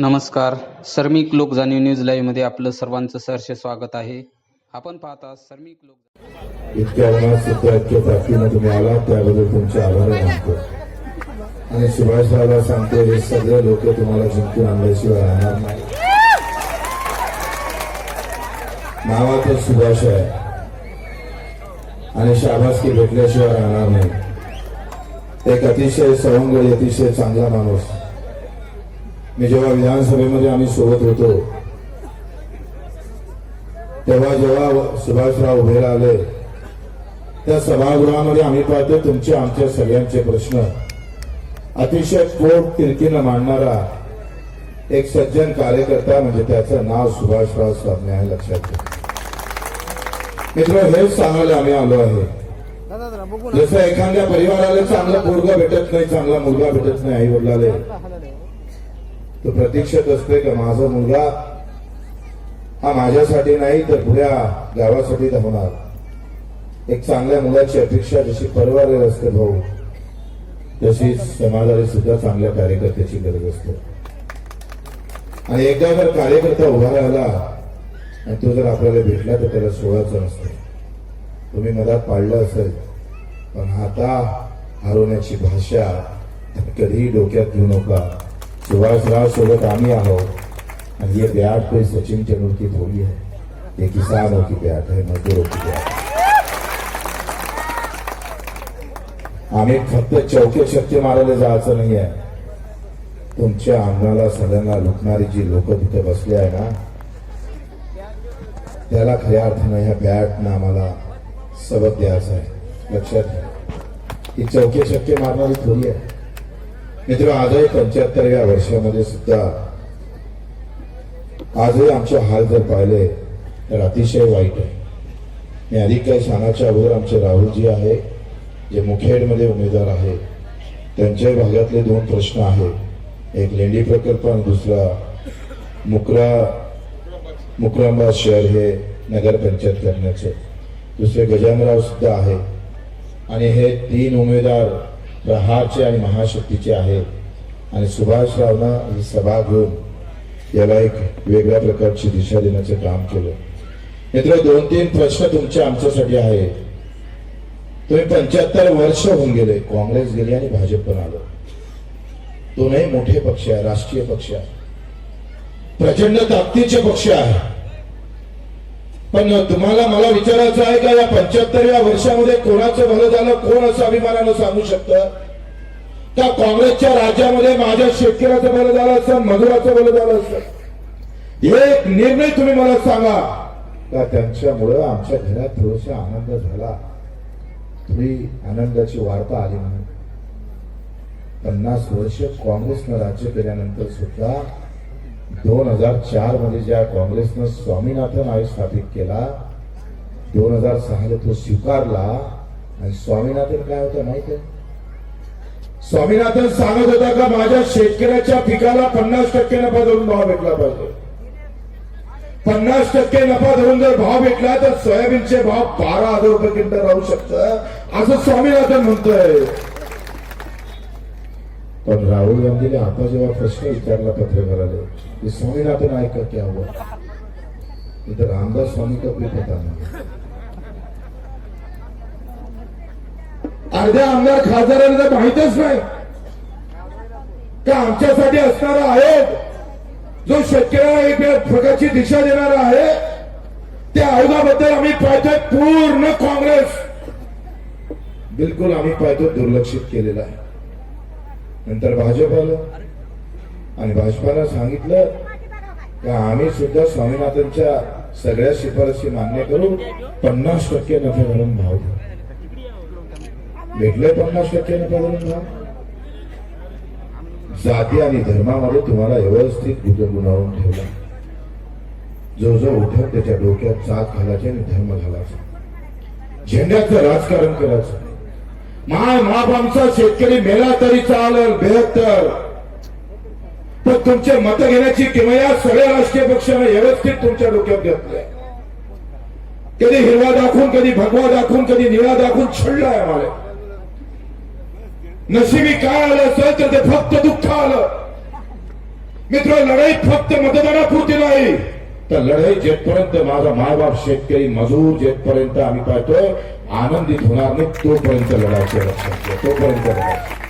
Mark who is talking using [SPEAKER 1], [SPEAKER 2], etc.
[SPEAKER 1] नमस्कार. सर्मिक लोक जाणीव न्यूज लाईव्हमध्ये आपलं सर्वांचं सहर्ष स्वागत आहे. आपण पाहता सर्मिक लोक
[SPEAKER 2] इतक्या उन्हात सुद्धा इतक्या तुम्ही आला त्याबद्दल तुमचे आभार मानतो आणि सुभाषरावला सांगतो हे सगळे लोक तुम्हाला जिंकून आणल्याशिवाय राहणार नाही. नावातच सुभाष आहे. आणि शाबासकी भेटल्याशिवाय राहणार नाही. एक अतिशय सवंगडी अतिशय चांगला माणूस. मी जेव्हा विधानसभेमध्ये आम्ही सोबत होतो तेव्हा जेव्हा सुभाषराव उभे राहिले त्या सभागृहामध्ये आम्ही पाहतो तुमचे आमच्या सगळ्यांचे प्रश्न. अतिशय कोट तिरकीनं मांडणारा एक सज्जन कार्यकर्ता म्हणजे त्याचं नाव सुभाषराव स्वामी आहे लक्षात घ्या मित्र हेच सांगायला आम्ही आलो आहे. जसं एखाद्या परिवाराला चांगला पोरगा भेटत नाही चांगला मुलगा भेटत नाही आई वडिलाले तो प्रतीक्षेत असतोय का माझा मुलगा हा माझ्यासाठी नाही तर पुऱ्या गावासाठी धावणार होणार. एक चांगल्या मुलाची अपेक्षा जशी परिवार असते भाऊ तशीच समाजाला सुद्धा चांगल्या कार्यकर्त्याची गरज असते. आणि एकदा जर कार्यकर्ता उभा राहिला आणि तो जर आपल्याला भेटला तर त्याला सोळाचं नसतं तुम्ही मधात पाळलं असेल पण आता हरवण्याची भाषा कधीही डोक्यात घेऊ नका. सुभाषराव सोबत आम्ही आहोत और ये बैट कोई सचिन तेंदुलकर की थोड़ी है। ये किसानों की बैट है, मजदूरों की बैट आम्ही फक्त चौके शक्ती मारायला जायचं नाही आहे तुमच्या अंगाला सगळ्यांना लुटणारी जी लोक तिथे बसली आहे ना? त्याला खऱ्या अर्थानं ह्या बॅटनं आम्हाला सबक द्यायचा आहे लक्षात ही। चौके शक्ती मारणारी थोडी आहे मित्र आजही पंच्याहत्तरव्या वर्षामध्ये सुद्धा आजही आमचे हाल जर पाहिले तर अतिशय वाईट आहे. मी अधिक काही सांगायच्या अगोदर आमचे राहुलजी आहे जे मुखेडमध्ये उमेदवार आहे. त्यांच्या भागातले दोन प्रश्न आहेत. एक लेंडी प्रकल्प आणि दुसरा मुकरा मुकरांबा शहर हे नगरपंचायत करण्याचे. दुसरे गजानराव सुद्धा आहे. आणि हे तीन उमेदवार प्रहारचे आणि महाशक्तीचे आहेत आणि सुभाषरावनं ही सभा घेऊन याला एक वेगळ्या प्रकारची दिशा देण्याचं काम केलं. मित्र दोन तीन प्रश्न तुमचे आमच्यासाठी आहे तुम्ही पंच्याहत्तर वर्ष होऊन गेले. काँग्रेस गेली आणि भाजप पण आलं. दोनही मोठे पक्ष आहे राष्ट्रीय पक्ष आहे. प्रचंड ताकदीचे पक्ष आहे. पण तुम्हाला मला विचारायचं आहे का या पंच्याहत्तरव्या वर्षामध्ये कोणाचं भलं झालं? कोण असं अभिमानानं सांगू शकतं? का काँग्रेसच्या राज्यामध्ये माझ्या शेतकऱ्याचं भलं झालं असतं मजुराचं भलं झालं असतं? एक निर्णय तुम्ही मला सांगा. का त्यांच्यामुळं आमच्या घरात थोडासा आनंद झाला? थोडी आनंदाची वार्ता आली म्हणून. पन्नास वर्ष काँग्रेसनं राज्य केल्यानंतर सुद्धा दोन हजार चारमध्ये ज्या काँग्रेसनं स्वामीनाथन आयोग स्थापित केला दोन हजार सहाला तो स्वीकारला. आणि स्वामीनाथन काय होतं माहीत आहे? स्वामीनाथन सांगत होता का माझ्या शेतकऱ्याच्या पिकाला पन्नास टक्के नफा धरून भाव भेटला पाहिजे. पन्नास टक्के नफा धरून जर भाव भेटला तर सोयाबीनचे भाव बारा हजार रुपये क्विंटल राहू शकतं. असं स्वामीनाथन म्हणतोय. पण राहुल गांधीने आता जेव्हा प्रश्न विचारला पत्रकाराने की स्वामीनाथन आयोग का क्या हुआ इथं रामदास स्वामी का कोई पता नाही अर्ध्या आमदार खासदारांना तर माहितच नाही. का आमच्यासाठी असणारा आयोग जो शेतकऱ्याला एक प्रकारची दिशा देणारा आहे त्या आयोगाबद्दल आम्ही पाहतोय पूर्ण काँग्रेस. बिलकुल आम्ही पाहतो दुर्लक्षित केलेला आहे. नंतर भाजप आलं आणि भाजपानं सांगितलं का आम्ही सुद्धा स्वामीनाथनच्या सगळ्या शिफारशी मान्य करू. पन्नास टक्के नफे म्हणून भाव भेटले पन्नास टक्के नफे म्हणून भाव? जाती आणि धर्मामध्ये तुम्हाला व्यवस्थित गुंतवून ठेवला. जो जो उठत त्याच्या डोक्यात जात घालायचे आणि धर्म घालायचा. झेंड्याचं राजकारण करायचं. माय माप आमचा शेतकरी मेला तरी चालल बेहत्तर. पण तुमचे मत घेण्याची किमया सगळ्या राष्ट्रीय पक्षाने व्यवस्थित तुमच्या डोक्यात घेतलंय कधी हिरवा दाखवून कधी भगवा दाखवून कधी निळा दाखवून छळलाय आम्हाला. नशिबी काय आलं असेल तर ते फक्त दुःख आलं. मित्र लढाई फक्त मतदानापुरती नाही. तर लढाई जेथपर्यंत माझा मायबाप शेतकरी मजूर जेथपर्यंत आम्ही पाहतोय आनंदित होणार नाही तोपर्यंत लढायचे लक्षात घ्या तोपर्यंत लढायचं